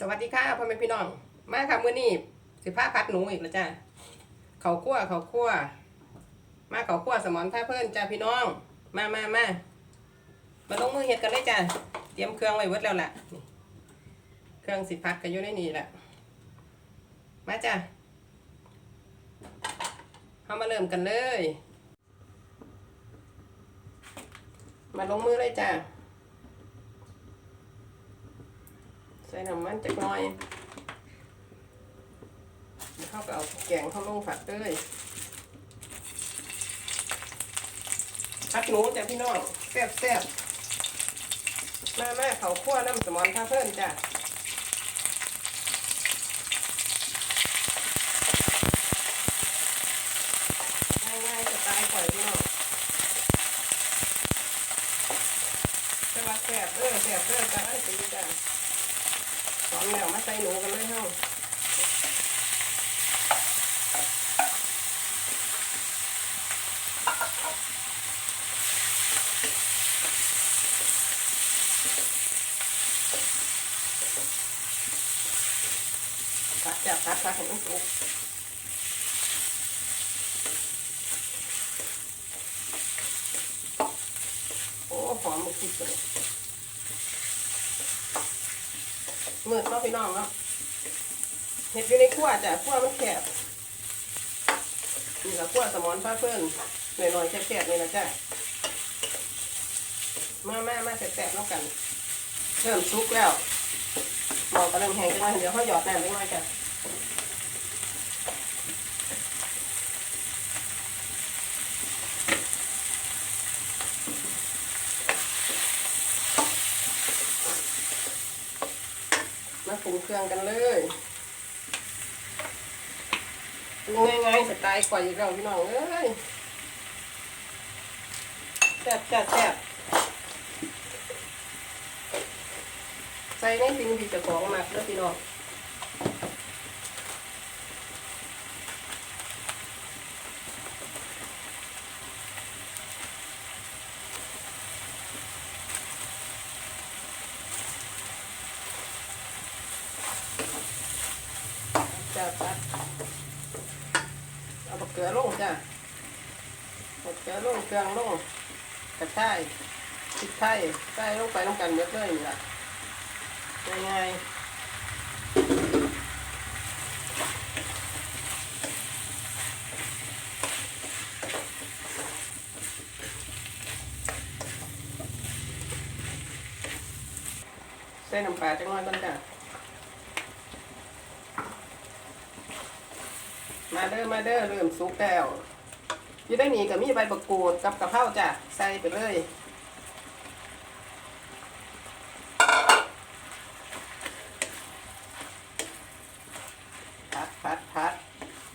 สวัสดีค่ะพ่อแม่พี่น้อง มาค่ะมื้อนี้สิพาพัดหนูอีกแล้วจ้าเขาวคั่วเขาวคั่ว มาเขาวคั่วสมอนท่าเพิ่อนจ้าพี่น้อง มามามามาลงมือเฮ็ดกันเลยจ้าเตรียมเครื่องไว้เบิดแล้วล่ะเครื่องสิพัดก็อยู่ในนี่แหละมาจ้าเอามาเริ่มกันเลย มาลงมือเลยจ้า ใส่น้ำมันจักหน่อยแล้วเขาก็เอาแกงเข้าลงผัดเลยผัดหนูจ้ะพี่น้องแซ่บแซ่บมาแม่เขาคั่วน้ำสมอนท่าเพิ่นจ้ะง่ายๆสไตล์ข่อยพี่น้องแต่ว่าแซ่บเด้อแซ่บเด้อจ้ะให้ตีจ้ะ พร้อมแล้วมาใส่หนูกันเลยเฮ้าัดจับพัดพัดให้มันสุกโอ้หอมมุกทิพย์เลย มืดเนาะพี่น้องเนาะเห็ดอยู่ในขั้วจ้ะขั้วมันแคบนี่ละขั้วสมอนฟ้าเพิ่นหน่อยๆแคบๆนี่นะจ้ะมามามาแสบๆแล้วกัน เริ่มซุกแล้วหมอกระเริ่มแห้งจังเลยเดี๋ยวเขาหยอดน้ำจังเลยจ้ะมาปรุง เครื่องกันเลยง่ายๆสไตล์ก่อยอีกแล้วพี่น้องเอ้ยแซ่บแซ่บแซ่บใส่ในสิ่งที่จะของมากแล้วพี่น้อง จ้าปัดเอาบักเกลือลงจ้าบักเกลือลงเครื่องลงกระชายพริกไทยใส่ลงไปลงกันเยอะเลยนี่ล่ะง่ายๆใส่น้ำปลาจังหน่อยก่อนจ้ะ มาเด้อมาเด้อเริ่มสุกแล้วยี่ได้หนีกับมีใบบักกูดกับกะเพราจ้ะใส่ไปเลยพัดพัดพัด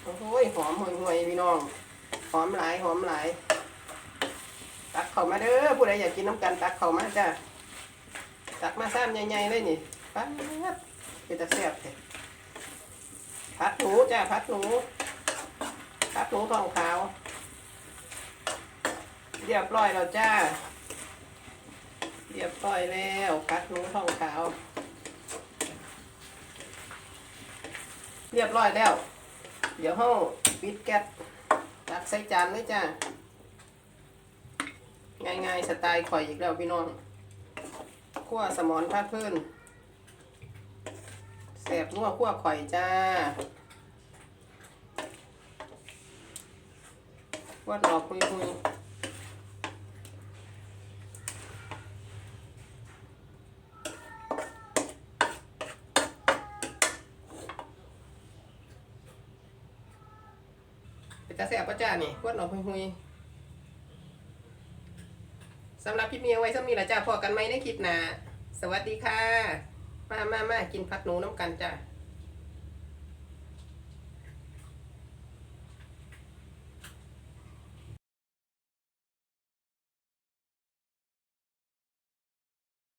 โอ้โหหอมห่วยห่วยๆพี่น้องหอมหลายหอมหลายตักเข้ามาเด้อผู้ใดอยากกินน้ำกันตักเข้ามาจ้ะตักมาซ้ำใหญ่ๆเลยนี่ปัดเป็นตะแซ่บเลยพัดหนูจ้ะพัดหนู พัดหนูทองขาว เรียบร้อยแล้วจ้า เรียบร้อยแล้วพัดหนูทองขาว เรียบร้อยแล้ว เดี๋ยวห้องปิดแก๊สตักใส่จานเลยจ้า ง่ายๆสไตล์ข่อยอีกแล้วพี่น้องขั้วสมอนพัดพื้นแสบนัวขั้วข่อยจ้า วัดหลอกคุยคุยเป็นตาแสบประจ้านี่วัดหลอกคุยคุยสำหรับคลิปนี้เอาไว้สำนีละจ้าพอกันไหมในคลิปหน้าสวัสดีค่ะ มามามากินผัดหนูน้ำกันจ้า